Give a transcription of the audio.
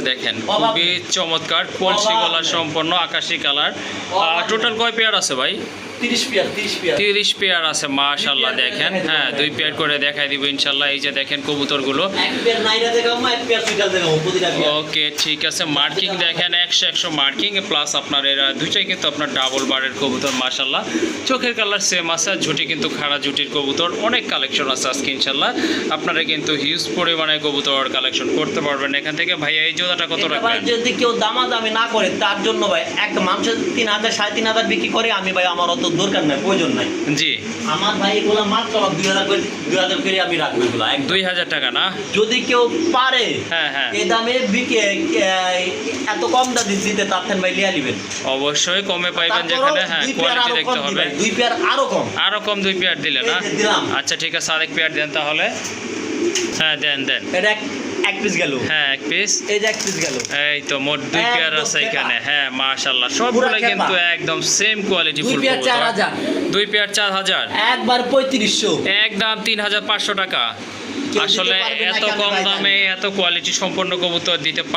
দেখেন খুবই চমৎকার কলসি গলা সম্পন্ন আকাশি কালার। টোটাল কয় পেয়ার আছে ভাই? তিরিশ পেয়ার আছে মাশাল্লাহ দেখেন। হ্যাঁ দুই পেয়ার করে দেখাই দিব ইনশাল্লাহ এই যে দেখেন কবুতরগুলো। ওকে ঠিক আছে। মার্কিং দেখেন একশো একশো মার্কিং প্লাস আপনার এরা দুইটাই কিন্তু আপনার ডাবল বারের কবুতর মাশাল্লাহ চোখের কালার সেম আছে ঝুটি কিন্তু খাড়া ঝুটির কবুতর। অনেক কালেকশন আছে আজকে ইনশাল্লাহ আপনারা কিন্তু হিউজ পরিমাণে কবুতর কালেকশন করতে পারবেন এখান থেকে। ভাইয়া এই জোড়াটা কত রাখবেন? যদি কেউ দামাদামি না করে তার জন্য ভাই এক মানুষের তিন হাজার সাড়ে তিন হাজার বিক্রি করে আমি ভাই আমার অত দরকার নাই প্রয়োজন নাই। জি। আমার ভাই এগুলো মাত্র দুই হাজার করে দুই হাজার করে আমি রাখব এগুলো দুই হাজার টাকা না? যদি কেউ পারে হ্যাঁ হ্যাঁ। এই দামে বিকে এত কম দাম দিতে তার ভাই লিয়া নিবেন। অবশ্যই কমে পাইবেন যেখানে হ্যাঁ দুই পেয়ার কোয়ালিটি আরও দেখতে কম হবে। দুই পেয়ার আরও কম। আরও কম দুই পেয়ার দিলে না। আচ্ছা ঠিক আছে আরেক পেয়ার দেন তাহলে। হ্যাঁ দেন দেন। এটা এক এক পিস গেল। হ্যাঁ এক পিস এই যে এক পিস গেল। এই তো মোট দুই পেয়ার আছে এখানে। হ্যাঁ সবগুলো কিন্তু একদম সেম কোয়ালিটি দুই পেয়ার দুই পেয়ার একবার একদম টাকা। আসলে এত কম দামে এত কোয়ালিটি সম্পন্ন কবুতর দিতে পার-